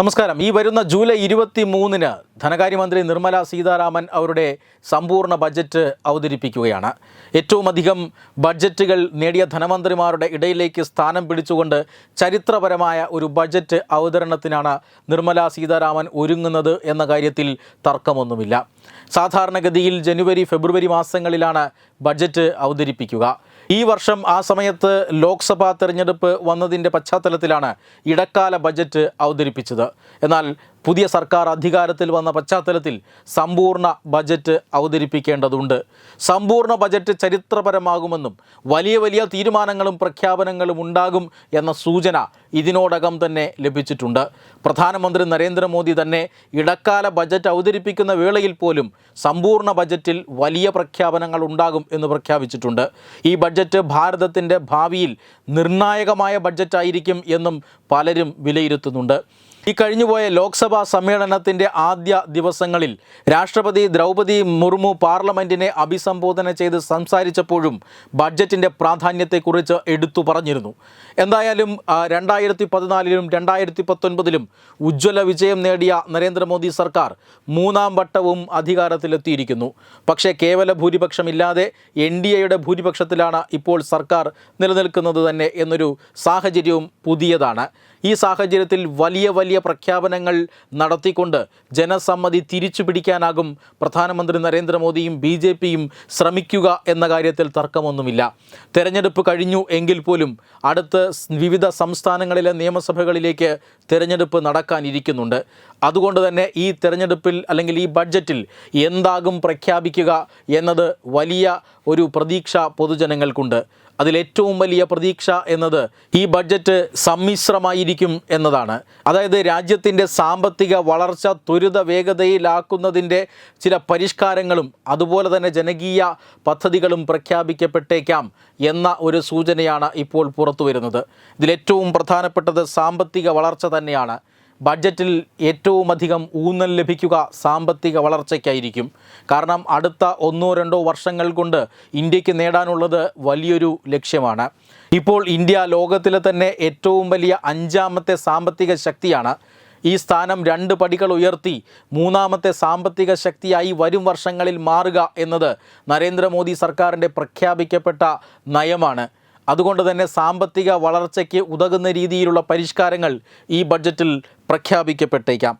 നമസ്കാരം. ഈ വരുന്ന ജൂലൈ ഇരുപത്തി മൂന്നിന് ധനകാര്യമന്ത്രി നിർമ്മല സീതാരാമൻ അവരുടെ സമ്പൂർണ ബജറ്റ് അവതരിപ്പിക്കുകയാണ്. ഏറ്റവും അധികം ബഡ്ജറ്റുകൾ നേടിയ ധനമന്ത്രിമാരുടെ ഇടയിലേക്ക് സ്ഥാനം പിടിച്ചുകൊണ്ട് ചരിത്രപരമായ ഒരു ബജറ്റ് അവതരണത്തിനാണ് നിർമ്മല സീതാരാമൻ ഒരുങ്ങുന്നത് എന്ന കാര്യത്തിൽ തർക്കമൊന്നുമില്ല. സാധാരണഗതിയിൽ ജനുവരി ഫെബ്രുവരി മാസങ്ങളിലാണ് ബഡ്ജറ്റ് അവതരിപ്പിക്കുക. ഈ വർഷം ആ സമയത്ത് ലോക്സഭാ തെരഞ്ഞെടുപ്പ് വന്നതിന്റെ പശ്ചാത്തലത്തിലാണ് ഇടക്കാല ബജറ്റ് അവതരിപ്പിച്ചത്. എന്നാൽ പുതിയ സർക്കാർ അധികാരത്തിൽ വന്ന പശ്ചാത്തലത്തിൽ സമ്പൂർണ ബജറ്റ് അവതരിപ്പിക്കേണ്ടതുണ്ട്. സമ്പൂർണ ബജറ്റ് ചരിത്രപരമാകുമെന്നും വലിയ വലിയ തീരുമാനങ്ങളും പ്രഖ്യാപനങ്ങളും ഉണ്ടാകും എന്ന സൂചന ഇതിനോടകം തന്നെ ലഭിച്ചിട്ടുണ്ട്. പ്രധാനമന്ത്രി നരേന്ദ്രമോദി തന്നെ ഇടക്കാല ബജറ്റ് അവതരിപ്പിക്കുന്ന വേളയിൽ പോലും സമ്പൂർണ ബജറ്റിൽ വലിയ പ്രഖ്യാപനങ്ങൾ ഉണ്ടാകും എന്ന് പ്രഖ്യാപിച്ചിട്ടുണ്ട്. ഈ ബഡ്ജറ്റ് ഭാരതത്തിന്റെ ഭാവിയിൽ നിർണായകമായ ബഡ്ജറ്റായിരിക്കും എന്നും പലരും വിലയിരുത്തുന്നുണ്ട്. ഈ കഴിഞ്ഞുപോയ ലോക്സഭാ സമ്മേളനത്തിന്റെ ആദ്യ ദിവസങ്ങളിൽ രാഷ്ട്രപതി ദ്രൗപദി മുർമു പാർലമെന്റിനെ അഭിസംബോധന ചെയ്ത് സംസാരിച്ചപ്പോഴും ബഡ്ജറ്റിന്റെ പ്രാധാന്യത്തെക്കുറിച്ച് എടുത്തു പറഞ്ഞിരുന്നു. എന്തായാലും രണ്ടായിരത്തി പതിനാലിലും രണ്ടായിരത്തി പത്തൊൻപതിലും ഉജ്ജ്വല വിജയം നേടിയ നരേന്ദ്രമോദി സർക്കാർ മൂന്നാം വട്ടവും അധികാരത്തിലെത്തിയിരിക്കുന്നു. പക്ഷേ കേവല ഭൂരിപക്ഷമില്ലാതെ എൻ ഡി എയുടെ ഭൂരിപക്ഷത്തിലാണ് ഇപ്പോൾ സർക്കാർ നിലനിൽക്കുന്നത് തന്നെ എന്നൊരു സാഹചര്യവും പുതിയതാണ്. ഈ സാഹചര്യത്തിൽ വലിയ വലിയ പ്രഖ്യാപനങ്ങൾ നടത്തിക്കൊണ്ട് ജനസമ്മതി തിരിച്ചു പിടിക്കാനാകും പ്രധാനമന്ത്രി നരേന്ദ്രമോദിയും ബി ജെ പിയും ശ്രമിക്കുക എന്ന കാര്യത്തിൽ തർക്കമൊന്നുമില്ല. തെരഞ്ഞെടുപ്പ് കഴിഞ്ഞു എങ്കിൽ പോലും അടുത്ത് വിവിധ സംസ്ഥാനങ്ങളിലെ നിയമസഭകളിലേക്ക് തെരഞ്ഞെടുപ്പ് നടക്കാനിരിക്കുന്നുണ്ട്. അതുകൊണ്ട് തന്നെ ഈ തെരഞ്ഞെടുപ്പിൽ അല്ലെങ്കിൽ ഈ ബഡ്ജറ്റിൽ എന്താകും പ്രഖ്യാപിക്കുക എന്നത് വലിയ ഒരു പ്രതീക്ഷ പൊതുജനങ്ങൾക്കുണ്ട്. അതിലേറ്റവും വലിയ പ്രതീക്ഷ എന്നത് ഈ ബഡ്ജറ്റ് സമ്മിശ്രമായിരിക്കും എന്നതാണ്. അതായത് രാജ്യത്തിന്റെ സാമ്പത്തിക വളർച്ച ത്വരിത വേഗതയിലാക്കുന്നതിന്റെ ചില പരിഷ്കാരങ്ങളും അതുപോലെ തന്നെ ജനകീയ പദ്ധതികളും പ്രഖ്യാപിക്കപ്പെട്ടേക്കാം എന്ന ഒരു സൂചനയാണ് ഇപ്പോൾ പുറത്തു വരുന്നത് ഇതിലേറ്റവും പ്രധാനപ്പെട്ടത് സാമ്പത്തിക വളർച്ച തന്നെയാണ്. ബഡ്ജറ്റിൽ ഏറ്റവുമധികം ഊന്നൽ ലഭിക്കുക സാമ്പത്തിക വളർച്ചയ്ക്കായിരിക്കും. കാരണം അടുത്ത ഒന്നോ രണ്ടോ വർഷങ്ങൾ കൊണ്ട് ഇന്ത്യയ്ക്ക് നേടാനുള്ളത് വലിയൊരു ലക്ഷ്യമാണ്. ഇപ്പോൾ ഇന്ത്യ ലോകത്തിലെ തന്നെ ഏറ്റവും വലിയ അഞ്ചാമത്തെ സാമ്പത്തിക ശക്തിയാണ്. ഈ സ്ഥാനം രണ്ട് പടികൾ ഉയർത്തി മൂന്നാമത്തെ സാമ്പത്തിക ശക്തിയായി വരും വർഷങ്ങളിൽ മാറുക എന്നത് നരേന്ദ്രമോദി സർക്കാരിന്റെ പ്രഖ്യാപിക്കപ്പെട്ട നയമാണ്. അതുകൊണ്ട് തന്നെ സാമ്പത്തിക വളർച്ചയ്ക്ക് ഉതകുന്ന രീതിയിലുള്ള പരിഷ്കാരങ്ങൾ ഈ ബഡ്ജറ്റിൽ പ്രഖ്യാപിക്കപ്പെട്ടേക്കാം.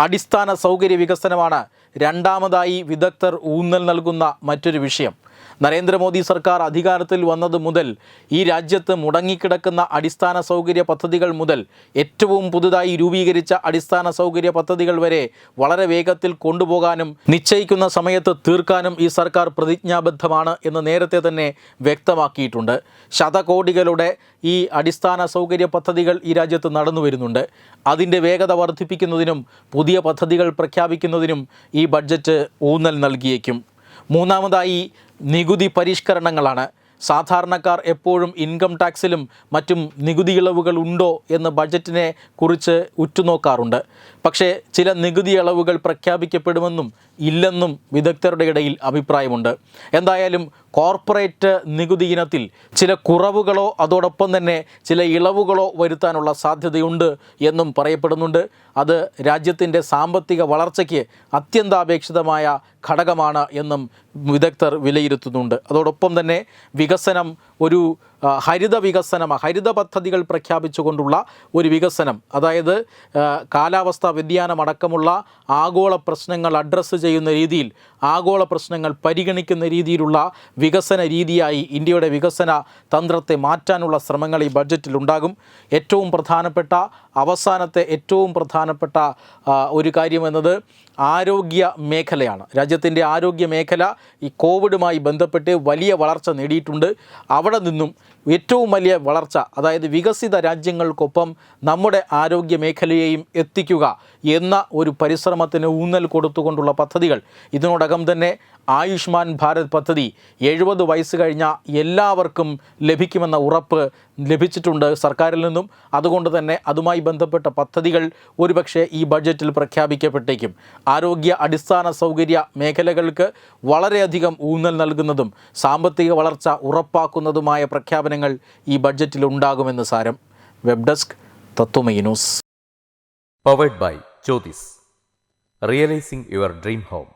അടിസ്ഥാന സൗകര്യ വികസനമാണ് രണ്ടാമതായി വിദഗ്ധർ ഊന്നൽ നൽകുന്ന മറ്റൊരു വിഷയം. നരേന്ദ്രമോദി സർക്കാർ അധികാരത്തിൽ വന്നത് മുതൽ ഈ രാജ്യത്ത് മുടങ്ങിക്കിടക്കുന്ന അടിസ്ഥാന സൗകര്യ പദ്ധതികൾ മുതൽ ഏറ്റവും പുതുതായി രൂപീകരിച്ച അടിസ്ഥാന സൗകര്യ പദ്ധതികൾ വരെ വളരെ വേഗത്തിൽ കൊണ്ടുപോകാനും നിശ്ചയിക്കുന്ന സമയത്ത് തീർക്കാനും ഈ സർക്കാർ പ്രതിജ്ഞാബദ്ധമാണ് എന്ന് നേരത്തെ തന്നെ വ്യക്തമാക്കിയിട്ടുണ്ട്. ശതകോടികളുടെ ഈ അടിസ്ഥാന സൗകര്യ പദ്ധതികൾ ഈ രാജ്യത്ത് നടന്നു വരുന്നുണ്ട്. അതിന്റെ വേഗത വർദ്ധിപ്പിക്കുന്നതിനും പുതിയ പദ്ധതികൾ പ്രഖ്യാപിക്കുന്നതിനും ഈ ബഡ്ജറ്റ് ഊന്നൽ നൽകിയേക്കും. മൂന്നാമതായി നികുതി പരിഷ്കരണങ്ങളാണ്. സാധാരണക്കാർ എപ്പോഴും ഇൻകം ടാക്സിലും മറ്റും നികുതി ഇളവുകൾ ഉണ്ടോ എന്ന് ബഡ്ജറ്റിനെ കുറിച്ച് ഉറ്റുനോക്കാറുണ്ട്. പക്ഷേ ചില നികുതി ഇളവുകൾ പ്രഖ്യാപിക്കപ്പെടുമെന്നും ഇല്ലെന്നും വിദഗ്ധരുടെ ഇടയിൽ അഭിപ്രായമുണ്ട്. എന്തായാലും കോർപ്പറേറ്റ് നികുതി ഇനത്തിൽ ചില കുറവുകളോ അതോടൊപ്പം തന്നെ ചില ഇളവുകളോ വരുത്താനുള്ള സാധ്യതയുണ്ട് എന്നും പറയപ്പെടുന്നുണ്ട്. അത് രാജ്യത്തിന്റെ സാമ്പത്തിക വളർച്ചയ്ക്ക് അത്യന്താപേക്ഷിതമായ ഘടകമാണ് എന്നും വിദഗ്ധർ വിലയിരുത്തുന്നുണ്ട്. അതോടൊപ്പം തന്നെ വികസനം ഒരു ഹരിത വികസനം ഹരിത പദ്ധതികൾ പ്രഖ്യാപിച്ചുകൊണ്ടുള്ള ഒരു വികസനം. അതായത് കാലാവസ്ഥാ വ്യതിയാനം അടക്കമുള്ള ആഗോള പ്രശ്നങ്ങൾ അഡ്രസ്സ് ചെയ്യുന്ന രീതിയിൽ ആഗോള പ്രശ്നങ്ങൾ പരിഗണിക്കുന്ന രീതിയിലുള്ള വികസന രീതിയായി ഇന്ത്യയുടെ വികസന തന്ത്രത്തെ മാറ്റാനുള്ള ശ്രമങ്ങൾ ഈ ബഡ്ജറ്റിൽ ഉണ്ടാകും. ഏറ്റവും പ്രധാനപ്പെട്ട അവസാനത്തെ ഏറ്റവും പ്രധാനപ്പെട്ട ഒരു കാര്യം എന്നത് ആരോഗ്യ മേഖലയാണ്. രാജ്യത്തിന്റെ ആരോഗ്യ മേഖല ഈ കോവിഡുമായി ബന്ധപ്പെട്ട് വലിയ വളർച്ച നേടിയിട്ടുണ്ട്. അവിടെ നിന്നും ഏറ്റവും വലിയ വളർച്ച അതായത് വികസിത രാജ്യങ്ങൾക്കൊപ്പം നമ്മുടെ ആരോഗ്യ മേഖലയെയും എത്തിക്കുക എന്ന ഒരു പരിശ്രമത്തിന് ഊന്നൽ കൊടുത്തുകൊണ്ടുള്ള പദ്ധതികൾ ഇതിനോടകം തന്നെ ആയുഷ്മാൻ ഭാരത് പദ്ധതി എഴുപത് വയസ്സ് കഴിഞ്ഞ എല്ലാവർക്കും ലഭിക്കുമെന്ന ഉറപ്പ് ലഭിച്ചിട്ടുണ്ട് സർക്കാരിൽ നിന്നും. അതുകൊണ്ട് തന്നെ അതുമായി ബന്ധപ്പെട്ട പദ്ധതികൾ ഒരുപക്ഷെ ഈ ബഡ്ജറ്റിൽ പ്രഖ്യാപിക്കപ്പെട്ടേക്കും. ആരോഗ്യ അടിസ്ഥാന സൗകര്യ മേഖലകൾക്ക് വളരെയധികം ഊന്നൽ നൽകുന്നതും സാമ്പത്തിക വളർച്ച ഉറപ്പാക്കുന്നതുമായ പ്രഖ്യാപനങ്ങൾ ഈ ബഡ്ജറ്റിൽ ഉണ്ടാകുമെന്ന് സാരം. Web desk Tatwamayi news. Powered by Jyothis realising your dream home